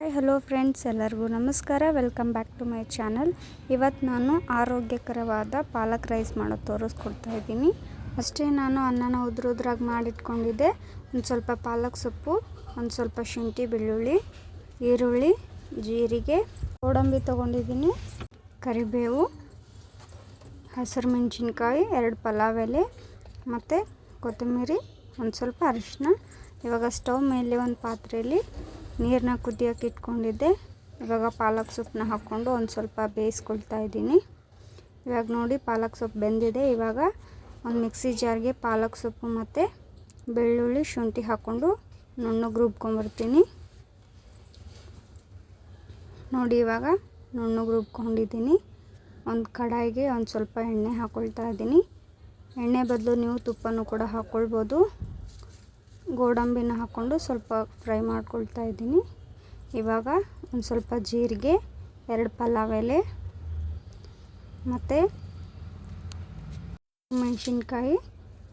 Hi hello friends ಎಲ್ಲರಿಗೂ ನಮಸ್ಕಾರ. Welcome back to my channel ಇವತ್ತು ನಾನು ಆರೋಗ್ಯಕರವಾದ ಪಾಲಕ್ ರೈಸ್ ಮಾಡೋದು ತೋರಿಸ್ಕೊಡ್ತಾ ಇದ್ದೀನಿ. ಅಷ್ಟೇ ನಾನು ಅನ್ನನ ಉದ್ರುದ್ರಾಗ ಮಾಡಿಟ್ಕೊಂಡಿದ್ದೆ. ಒಂದು ಸ್ವಲ್ಪ ಪಾಲಕ್ ಸೊಪ್ಪು, ಒಂದು ಸ್ವಲ್ಪ ಶುಂಠಿ, ಬೆಳ್ಳುಳ್ಳಿ, ಈರುಳ್ಳಿ, ಜೀರಿಗೆ ಗೋಡಂಬಿ ತೊಗೊಂಡಿದ್ದೀನಿ, ಕರಿಬೇವು, ಹಸಿರು ಮೆಣಸಿನ್ಕಾಯಿ, ಎರಡು ಪಲಾವ್ ಎಲೆ ಮತ್ತು ಕೊತ್ತಂಬರಿ, ಒಂದು ಸ್ವಲ್ಪ ಅರಿಶಿನ ಇವಾಗ ಸ್ಟವ್ ಮೇಲೆ ಒಂದು ಪಾತ್ರೆಯಲ್ಲಿ ನೀರನ್ನ ಕುದಿಯೋಕೆ ಇಟ್ಕೊಂಡಿದ್ದೆ. ಇವಾಗ ಪಾಲಕ್ ಸೊಪ್ಪನ್ನ ಹಾಕ್ಕೊಂಡು ಒಂದು ಸ್ವಲ್ಪ ಬೇಯಿಸ್ಕೊಳ್ತಾ ಇದ್ದೀನಿ. ಇವಾಗ ನೋಡಿ ಪಾಲಕ್ ಸೊಪ್ಪು ಬೆಂದಿದೆ. ಇವಾಗ ಒಂದು ಮಿಕ್ಸಿ ಜಾರ್ಗೆ ಪಾಲಕ್ ಸೊಪ್ಪು ಮತ್ತು ಬೆಳ್ಳುಳ್ಳಿ ಶುಂಠಿ ಹಾಕ್ಕೊಂಡು ನುಣ್ಣಗೆ ರುಬ್ಕೊಂಬರ್ತೀನಿ. ನೋಡಿ ಇವಾಗ ನುಣ್ಣಗೆ ರುಬ್ಕೊಂಡಿದ್ದೀನಿ. ಒಂದು ಕಡಾಯಿಗೆ ಒಂದು ಸ್ವಲ್ಪ ಎಣ್ಣೆ ಹಾಕ್ಕೊಳ್ತಾ ಇದ್ದೀನಿ. ಎಣ್ಣೆ ಬದಲು ನೀವು ತುಪ್ಪನೂ ಕೂಡ ಹಾಕ್ಕೊಳ್ಬೋದು ಗೋಡಂಬಿನ ಹಾಕ್ಕೊಂಡು ಸ್ವಲ್ಪ ಫ್ರೈ ಮಾಡ್ಕೊಳ್ತಾ ಇದ್ದೀನಿ. ಇವಾಗ ಒಂದು ಸ್ವಲ್ಪ ಜೀರಿಗೆ, ಎರಡು ಪಲಾವ್ ಎಲೆ ಮತ್ತು ಮೆಣಸಿನ್ಕಾಯಿ,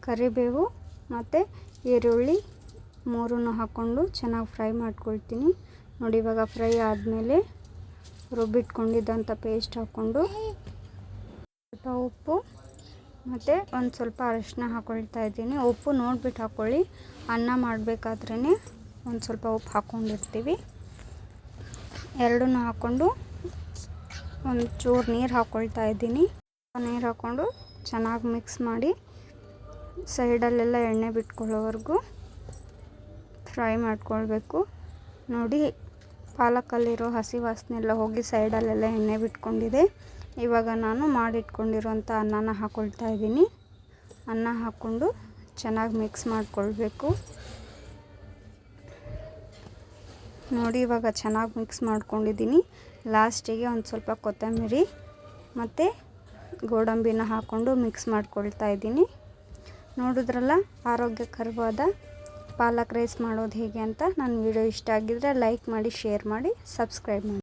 ಕರಿಬೇವು ಮತ್ತು ಈರುಳ್ಳಿ ಮೂರನ್ನು ಹಾಕ್ಕೊಂಡು ಚೆನ್ನಾಗಿ ಫ್ರೈ ಮಾಡ್ಕೊಳ್ತೀನಿ. ನೋಡಿ, ಇವಾಗ ಫ್ರೈ ಆದಮೇಲೆ ರುಬ್ಬಿಟ್ಕೊಂಡಿದ್ದಂಥ ಪೇಸ್ಟ್ ಹಾಕ್ಕೊಂಡು ಸ್ವಲ್ಪ ಉಪ್ಪು ಮತ್ತು ಒಂದು ಸ್ವಲ್ಪ ಅರಿಶಿನ ಹಾಕ್ಕೊಳ್ತಾ ಇದ್ದೀನಿ. ಉಪ್ಪು ನೋಡ್ಬಿಟ್ಟು ಹಾಕ್ಕೊಳ್ಳಿ ಅನ್ನ ಮಾಡಬೇಕಾದ್ರೇ ಒಂದು ಸ್ವಲ್ಪ ಉಪ್ಪು ಹಾಕ್ಕೊಂಡಿರ್ತೀವಿ ಎರಡನ್ನೂ ಹಾಕ್ಕೊಂಡು ಒಂದು ಚೂರು ನೀರು ಹಾಕ್ಕೊಳ್ತಾ ಇದ್ದೀನಿ. ನೀರು ಹಾಕ್ಕೊಂಡು ಚೆನ್ನಾಗಿ ಮಿಕ್ಸ್ ಮಾಡಿ ಸೈಡಲ್ಲೆಲ್ಲ ಎಣ್ಣೆ ಬಿಟ್ಕೊಳ್ಳೋವರೆಗೂ ಫ್ರೈ ಮಾಡ್ಕೊಳ್ಬೇಕು. ನೋಡಿ ಪಾಲಕಲ್ಲಿರೋ ಹಸಿ ವಾಸನೆ ಎಲ್ಲ ಹೋಗಿ ಸೈಡಲ್ಲೆಲ್ಲ ಎಣ್ಣೆ ಬಿಟ್ಕೊಂಡಿದೆ. ಇವಾಗ ನಾನು ಮಾಡಿಟ್ಕೊಂಡಿರುವಂಥ ಅನ್ನನ ಹಾಕ್ಕೊಳ್ತಾ ಇದ್ದೀನಿ. ಅನ್ನ ಹಾಕ್ಕೊಂಡು ಚೆನ್ನಾಗಿ ಮಿಕ್ಸ್ ಮಾಡಿಕೊಳ್ಬೇಕು. ನೋಡಿ ಇವಾಗ ಚೆನ್ನಾಗಿ ಮಿಕ್ಸ್ ಮಾಡ್ಕೊಂಡಿದ್ದೀನಿ. ಲಾಸ್ಟಿಗೆ ಒಂದು ಸ್ವಲ್ಪ ಕೊತ್ತಂಬರಿ ಮತ್ತು ಗೋಡಂಬಿನ ಹಾಕ್ಕೊಂಡು ಮಿಕ್ಸ್ ಮಾಡ್ಕೊಳ್ತಾ ಇದ್ದೀನಿ. ನೋಡಿದ್ರಲ್ಲ, ಆರೋಗ್ಯಕರವಾದ ಪಾಲಕ್ ರೈಸ್ ಮಾಡೋದು ಹೇಗೆ ಅಂತ ನನ್ನ ವಿಡಿಯೋ ಇಷ್ಟ ಆಗಿದ್ದರೆ ಲೈಕ್ ಮಾಡಿ, ಶೇರ್ ಮಾಡಿ, ಸಬ್ಸ್ಕ್ರೈಬ್ ಮಾಡಿ.